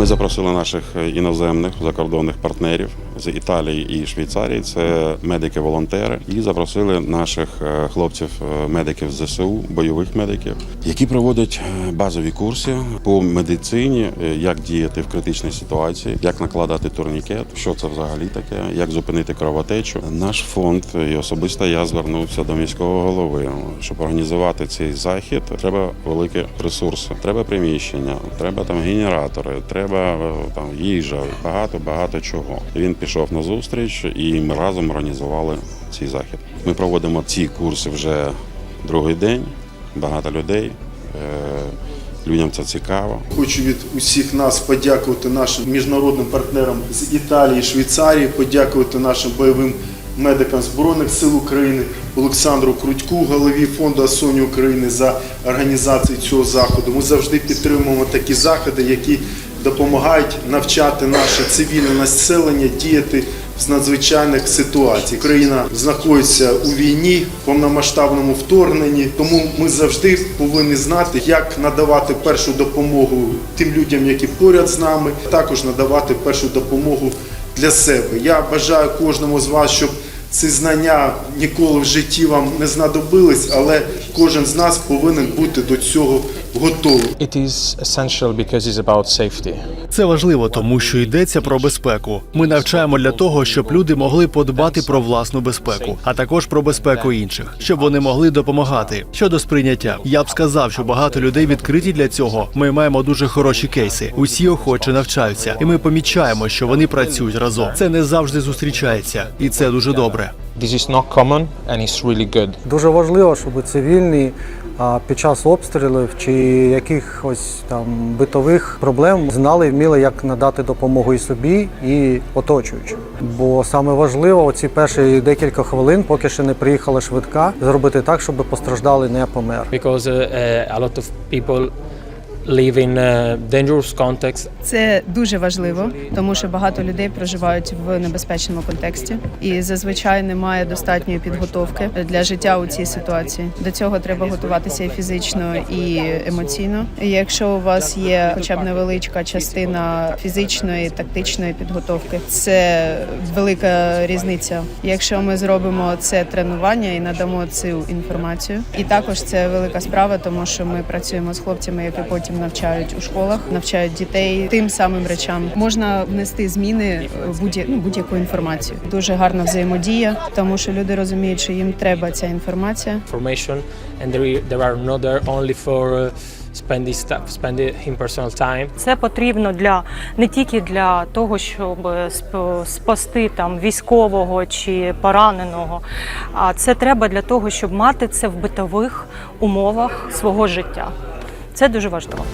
Ми запросили наших іноземних закордонних партнерів з Італії і Швейцарії. Це медики-волонтери, і запросили наших е, хлопців-медиків з ЗСУ, бойових медиків, які проводять е, базові курси по медицині, е, як діяти в критичній ситуації, як накладати турнікет, що це взагалі таке, як зупинити кровотечу. Наш фонд і особисто я звернувся до міського голови, щоб організувати цей захід. Треба великі ресурси, треба приміщення, треба там генератори, треба е, там їжа, багато багато чого. Він пішов на зустріч, і ми разом організували цей захід. Ми проводимо ці курси вже другий день. Багато людей. Е, Людям це цікаво. Хочу від усіх нас подякувати нашим міжнародним партнерам з Італії, Швейцарії, подякувати нашим бойовим медикам Збройних сил України, Олександру Крутьку, голові фонду Асоні України за організацію цього заходу. Ми завжди підтримуємо такі заходи, які допомагають навчати наше цивільне населення діяти з надзвичайних ситуацій. Країна знаходиться у війні, повномасштабному вторгненні, тому ми завжди повинні знати, як надавати першу допомогу тим людям, які поряд з нами, також надавати першу допомогу для себе. Я бажаю кожному з вас, щоб ці знання ніколи в житті вам не знадобились, але кожен з нас повинен бути до цього готовий. It is essential because it's about safety. Це важливо, тому що йдеться про безпеку. Ми навчаємо для того, щоб люди могли подбати про власну безпеку, а також про безпеку інших, щоб вони могли допомагати. Щодо сприйняття, я б сказав, що багато людей відкриті для цього. Ми маємо дуже хороші кейси. Усі охоче навчаються, і ми помічаємо, що вони працюють разом. Це не завжди зустрічається, і це дуже добре. This is not common and it's really good. Дуже важливо, щоб цивільні під час обстрілів чи якихось там битових проблем знали і вміли, як надати допомогу і собі, і оточуючим. Бо саме важливо оці перші декілька хвилин, поки ще не приїхала швидка, зробити так, щоб постраждалий не помер. because uh, a lot of people Це дуже важливо, тому що багато людей проживають в небезпечному контексті, і зазвичай немає достатньої підготовки для життя у цій ситуації. До цього треба готуватися і фізично, і емоційно. І якщо у вас є хоча б невеличка частина фізичної тактичної підготовки, це велика різниця. Якщо ми зробимо це тренування і надамо цю інформацію, і також це велика справа, тому що ми працюємо з хлопцями, які потім навчають у школах, навчають дітей тим самим речам. Можна внести зміни в будь ну, будь-яку інформацію. Дуже гарна взаємодія, тому що люди розуміють, що їм треба ця інформація. and there, are not there only for spending stuff spending in personal time Це потрібно для не тільки для того, щоб сп- спасти там військового чи пораненого, а це треба для того, щоб мати це в битових умовах свого життя. Це дуже важливо.